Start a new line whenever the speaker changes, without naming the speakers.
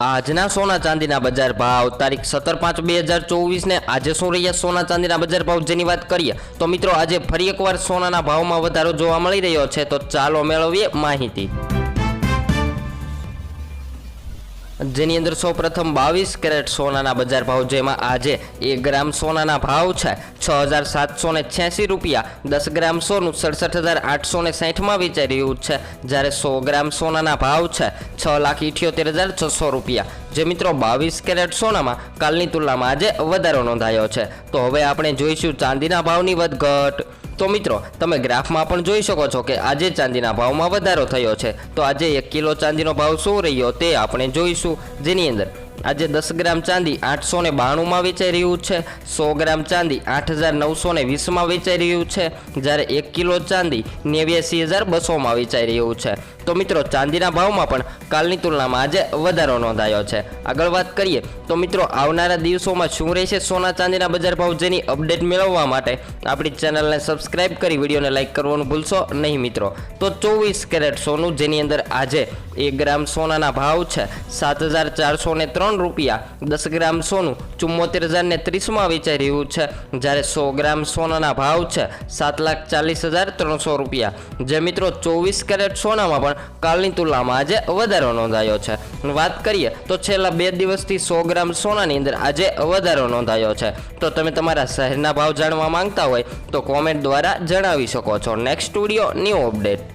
આજના સોના ચાંદીના બજાર ભાવ, તારીખ સત્તર પાંચ બે હજાર ચોવીસને આજે શું રહ્યા સોના ચાંદીના બજાર ભાવ જેની વાત કરીએ, તો મિત્રો આજે ફરી એકવાર સોનાના ભાવમાં વધારો જોવા મળી રહ્યો છે, તો ચાલો મેળવીએ માહિતી. જેની અંદર સૌ પ્રથમ બાવીસ કેરેટ સોનાના બજાર ભાવ જેમાં આજે એક ગ્રામ સોનાના ભાવ છે. છ હજાર સાતસો ને છ્યાસી રૂપિયા. દસ ગ્રામ સોનું સડસઠ હજાર આઠસો ને સાઠમાં વેચાઈ રહ્યું છે. જ્યારે સો ગ્રામ સોનાના ભાવ છે છ લાખ ઇઠ્યોતેર હજાર છસો રૂપિયા. જે મિત્રો બાવીસ કેરેટ સોનામાં કાલની તુલનામાં આજે વધારો નોંધાયો છે. તો હવે આપણે જોઈશું ચાંદીના ભાવની વધઘટ. તો મિત્રો, તમે ગ્રાફમાં પણ જોઈ શકો છો કે આજે ચાંદીના ભાવમાં વધારો થયો છે. તો આજે એક કિલો ચાંદીનો ભાવ શું રહ્યો તે આપણે જોઈશું. જેની અંદર આજે દસ ગ્રામ ચાંદી આઠસો ને બાણુંમાં વેચાઈ રહ્યું છે, સો ગ્રામ ચાંદી આઠ હજાર નવસો ને વીસમાં વેચાઈ રહ્યું છે, જ્યારે એક કિલો ચાંદી નેવ્યાસી હજાર બસોમાં વેચાઈ રહ્યું છે. તો મિત્રો, ચાંદીના ભાવમાં પણ કાલની તુલનામાં આજે વધારો નોંધાયો છે. આગળ વાત કરીએ, તો મિત્રો, આવનારા દિવસોમાં શું રહેશે સોના ચાંદીના બજાર ભાવ જેની અપડેટ મેળવવા માટે આપણી ચેનલને સબસ્ક્રાઇબ કરી, વિડીયોને લાઇક કરવાનું ભૂલશો નહીં મિત્રો. તો ચોવીસ કેરેટ સોનું, જેની અંદર આજે એક ગ્રામ સોનાના ભાવ છે, સાત હજાર ચારસો ને ત્રણ રૂપિયા. દસ ગ્રામ સોનું, ચુમ્મોતેર હજાર ને ત્રીસમાં વેચાઈ રહ્યું છે. જ્યારે સો ગ્રામ સોનાના ભાવ છે, સાત લાખ ચાલીસ હજાર ત્રણસો રૂપિયા. જે મિત્રો, ચોવીસ કેરેટ સોનામાં પણ કાલની તુલનામાં આજે વધારો નોંધાયો છે. વાત કરીએ તો છેલ્લા બે દિવસથી સો ગ્રામ સોનાની અંદર આજે વધારો નોંધાયો છે. તો તમે તમારા શહેરના ભાવ જાણવા માંગતા હોય તો કોમેન્ટ દ્વારા જણાવી શકો છો. Next studio new update